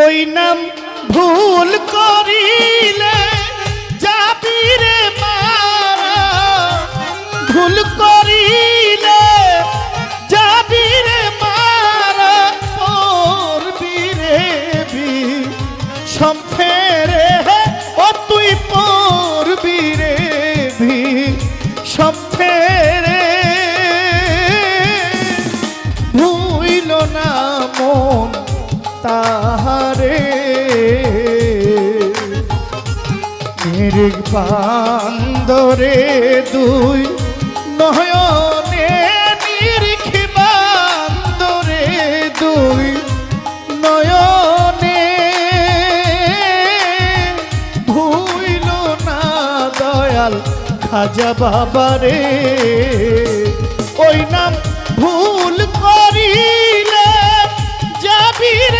ওই নাম ভুল করিলে নিরিক বান্দরে দুই নয়নে নিরিখ বান্দরে দুই নয়নে ভুইল না দয়াল খাজা বাবারে। ওই নাম ভুল করিলে যাবি রে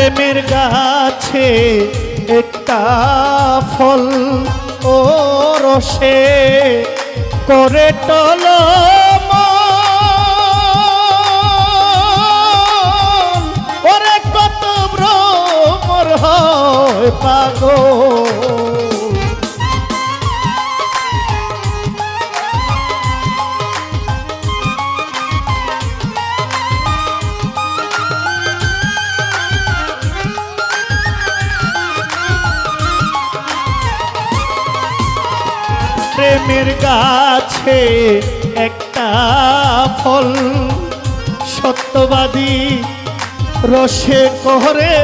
প্রেমের গাছে একটা ফল ও রসে করে টল ওরে কত ভ্রমর হয় পাগল। প্রেমের গাছে একটা ফল সত্যবাদী রসে করে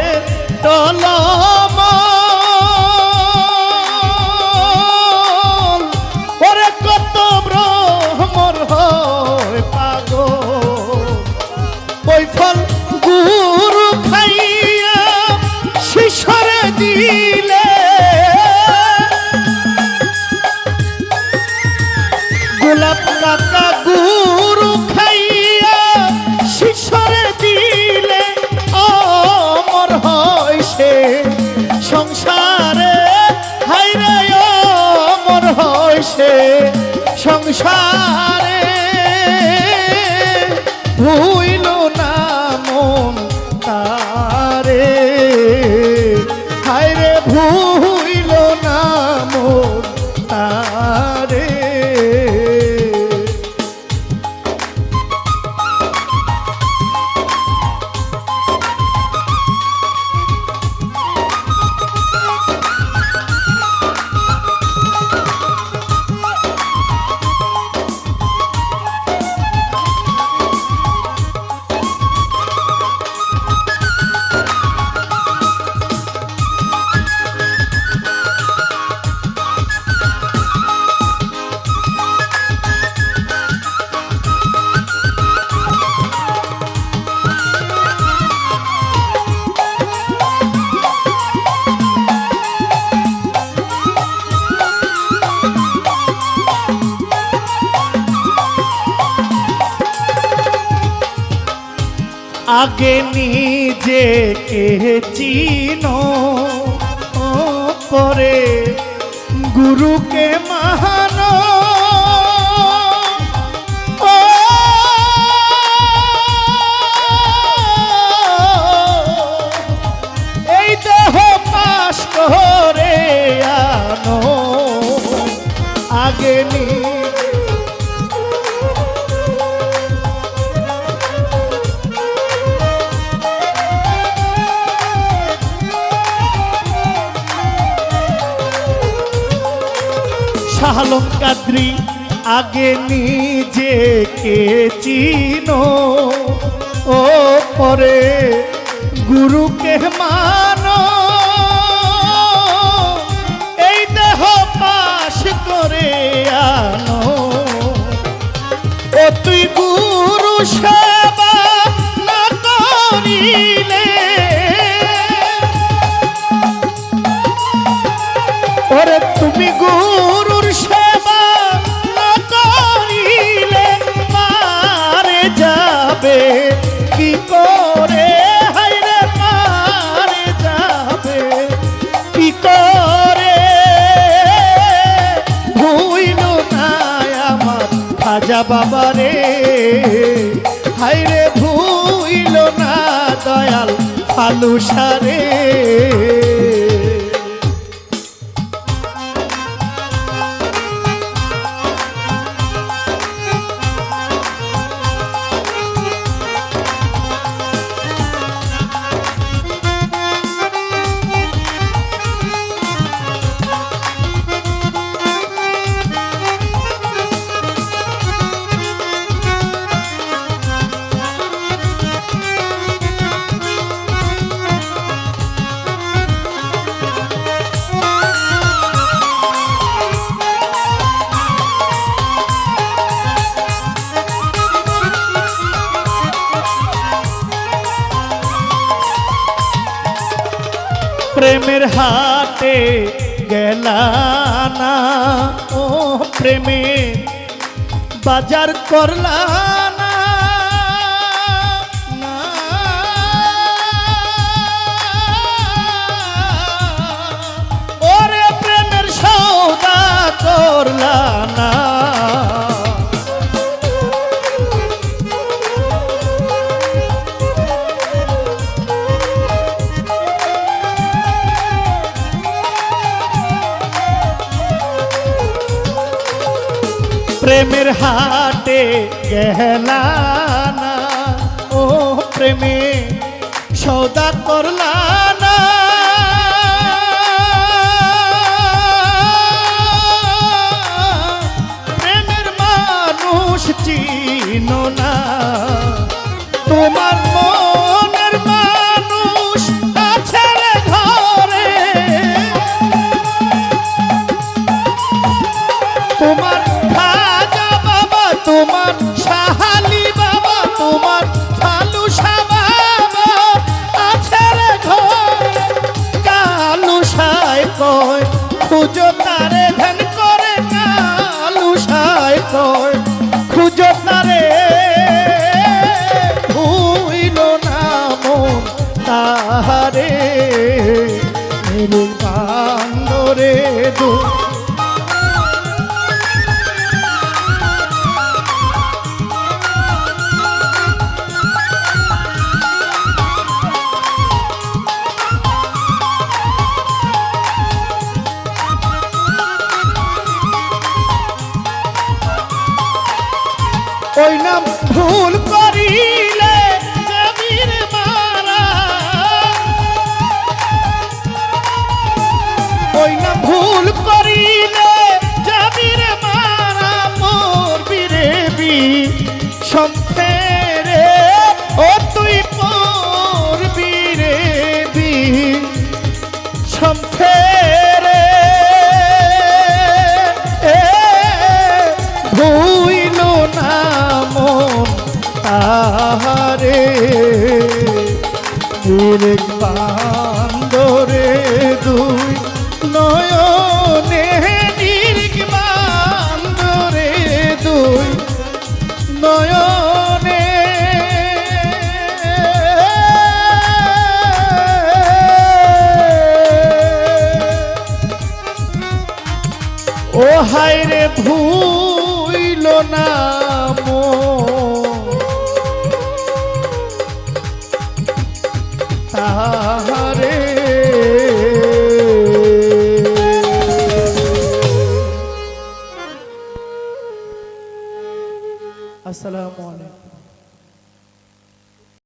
আগে নিজেকে চিনো? পরে গুরুকে মাহানো ভালো কাদ্রি আগে নিজে কে চিনো। ও পরে গুরুকে মা রাজা বাবা রে হাইরে ভুইল না দয়াল ফালুসা রে। হাতে গেলানা ও প্রেমে বাজার করলানা। ওরে প্রেমের সৌদা করলা ঘাটে গেলানা ও প্রেমে সৌদা করলানা প্রেমের মানুষ চিনো না। তোমার করে দু